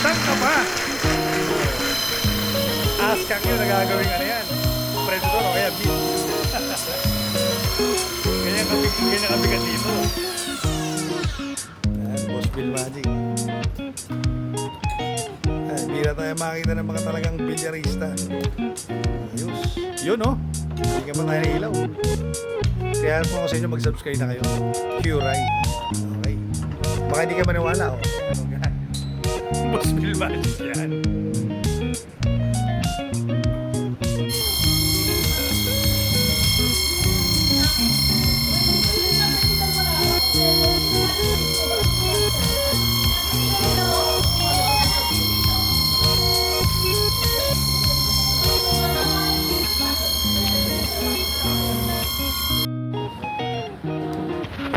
Saan ka ba? Askak yun, nagagawin ano yan. Predator o kaya beat. ganyan kabig, ganyan kabigat dito. Ayan, Boss Bill Magic. Ayan, bira tayo makita ng mga talagang bilyarista. Ayos. Yun oh. Hindi ka pa tayo ilaw. Kaya po ako sa inyo mag-subscribe na kayo. Q-Ride. Okay. Baka hindi ka maniwala oh. Ano yan? Boss Bill Magic yan.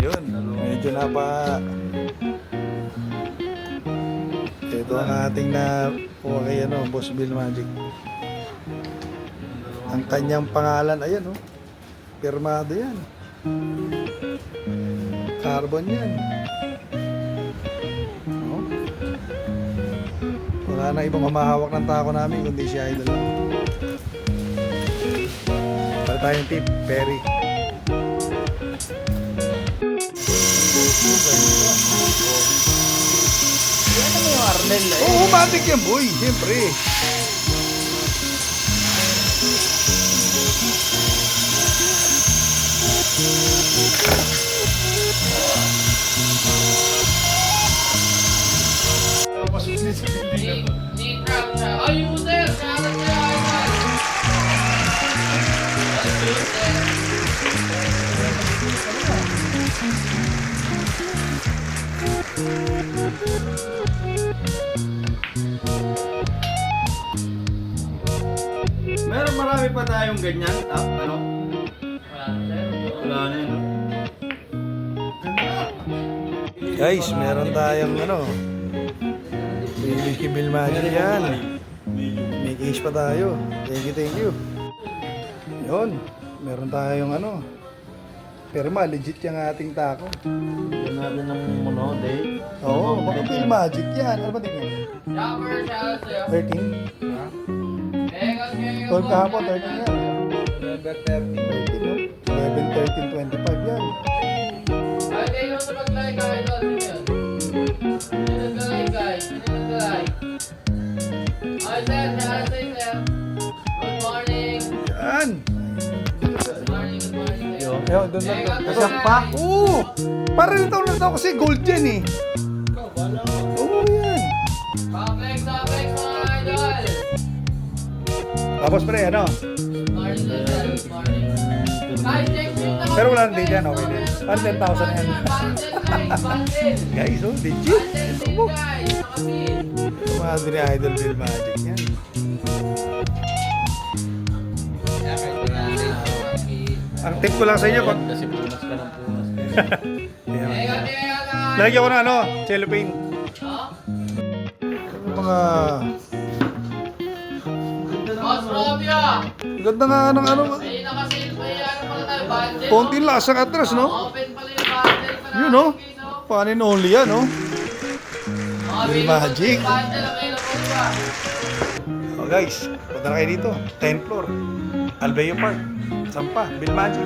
Yun, medyo na pa ito ang ating na kuha kay ano, Boss Bill Magic. Ang kanyang pangalan, ayan oh. Pirmado yan. Carbon yan. Oh. Wala na ibang mamahawak ng tako namin kundi si Idol. Para tayong tip, Perry. Eh? Oo, oh, matik yan, boy. Siyempre. Brown siya. Meron marami pa tayong ganyan. Ah, ano? Wala na yun. Guys, meron tayong ano. Whiskey Bill Magic yan. May case pa tayo. Thank you, thank you. Yun. Meron tayong ano. Perma, legit yung ating tako. Yan natin ng ano, day. Oo, baka Magic yan. Ano ba tingin? Jumper siya sa'yo. 13? Eh, kasi ngayon 12 kahapon, 13 yan. November 30. 13, no? 11, 13, 25 yan. Yan. Ayun, doon lang. Kasap pa? Oo! Para rin taon na tao kasi gold yan eh. Tapos pre, ano? Pero wala na din yan, okay din. Parang 10,000 na yan. Guys, oh, legit. Ito mga din Idol Bill Magic yan. Ang tip ko lang sa inyo, pag... Kasi punas ka ng punas. Lalagyan ko na ano, cellophane. Mga... Boss Romeo. Ganda nga ng ano... May nakasil pa yung ano pala tayo, bundle. Konti lang sa atras, no? Open pala yung bundle pa Yun, no? Paano in only yan, no? Magic. Magic. Bundle available pa. Oh guys, punta na kayo dito. 10th floor. Albeo Park. Sampa, Bill Magic.